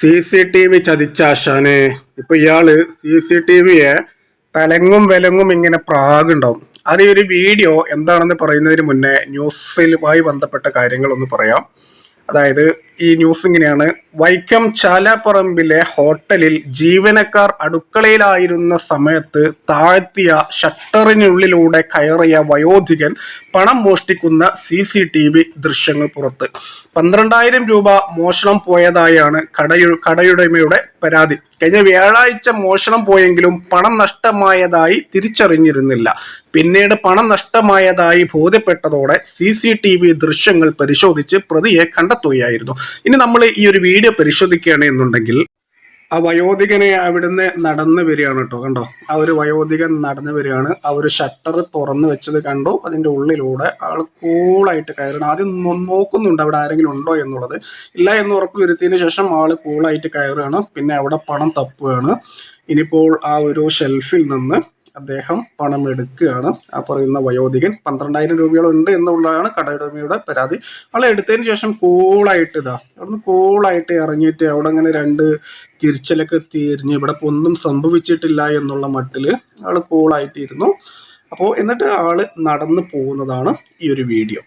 C C T V ചതിച്ചാശാന് ഇപ്പൊ ഇയാൾ സി സി ടി വിയെ തലങ്ങും വിലങ്ങും ഇങ്ങനെ പ്രാഗുണ്ടാവും. അത് ഈ ഒരു വീഡിയോ എന്താണെന്ന് പറയുന്നതിന് മുന്നേ ന്യൂസിലുമായി ബന്ധപ്പെട്ട കാര്യങ്ങളൊന്ന് പറയാം. അതായത് ഈ ന്യൂസ് ഇങ്ങനെയാണ് വൈക്കം ചാലാപ്പറമ്പിലെ ഹോട്ടലിൽ ജീവനക്കാർ അടുക്കളയിലായിരുന്ന സമയത്ത് താഴ്ത്തിയ ഷട്ടറിനുള്ളിലൂടെ കയറിയ വയോധികൻ പണം മോഷ്ടിക്കുന്ന സി സി ടി വി ദൃശ്യങ്ങൾ പുറത്ത്. പന്ത്രണ്ടായിരം രൂപ മോഷണം പോയതായാണ് കടയു കടയുടമയുടെ പരാതി. കഴിഞ്ഞ വ്യാഴാഴ്ച മോഷണം പോയെങ്കിലും പണം നഷ്ടമായതായി തിരിച്ചറിഞ്ഞിരുന്നില്ല. പിന്നീട് പണം നഷ്ടമായതായി ബോധ്യപ്പെട്ടതോടെ സി സി ടി വി ദൃശ്യങ്ങൾ പരിശോധിച്ച് പ്രതിയെ കണ്ടെത്തുകയായിരുന്നു. ഇനി നമ്മൾ ഈ ഒരു വീഡിയോ പരിശോധിക്കുകയാണ് എന്നുണ്ടെങ്കിൽ ആ വയോധികനെ അവിടുന്ന് നടന്നു വരികയാണ് കേട്ടോ കണ്ടോ? ആ ഒരു വയോധികൻ നടന്നു വരികയാണ്. ആ ഒരു ഷട്ടർ തുറന്നു വെച്ചത് കണ്ടു. അതിന്റെ ഉള്ളിലൂടെ ആൾ കൂളായിട്ട് കയറണം. ആദ്യം നോക്കുന്നുണ്ട് അവിടെ ആരെങ്കിലും ഉണ്ടോ എന്നുള്ളത്. ഇല്ല എന്ന് ഉറപ്പ് വരുത്തിയതിനു ശേഷം ആൾ കൂളായിട്ട് കയറുകയാണ്. പിന്നെ അവിടെ പണം തപ്പുകയാണ്. ഇനിയിപ്പോൾ ആ ഒരു ഷെൽഫിൽ നിന്ന് അദ്ദേഹം പണം എടുക്കുകയാണ്. ആ പറയുന്ന വയോധികൻ പന്ത്രണ്ടായിരം രൂപയോളം ഉണ്ട് എന്നുള്ളതാണ് കടയുടമയുടെ പരാതി. ആളെ എടുത്തതിന് ശേഷം കൂളായിട്ട് ഇതാ അവിടുന്ന് കൂളായിട്ട് ഇറങ്ങിയിട്ട് അവിടെ അങ്ങനെ രണ്ട് തിരിച്ചലൊക്കെ തിരിഞ്ഞ് ഇവിടെ ഒന്നും സംഭവിച്ചിട്ടില്ല എന്നുള്ള മട്ടിൽ ആൾ കൂളായിട്ട് ഇരുന്നു അപ്പോൾ എന്നിട്ട് ആൾ നടന്നു പോകുന്നതാണ് ഈ ഒരു വീഡിയോ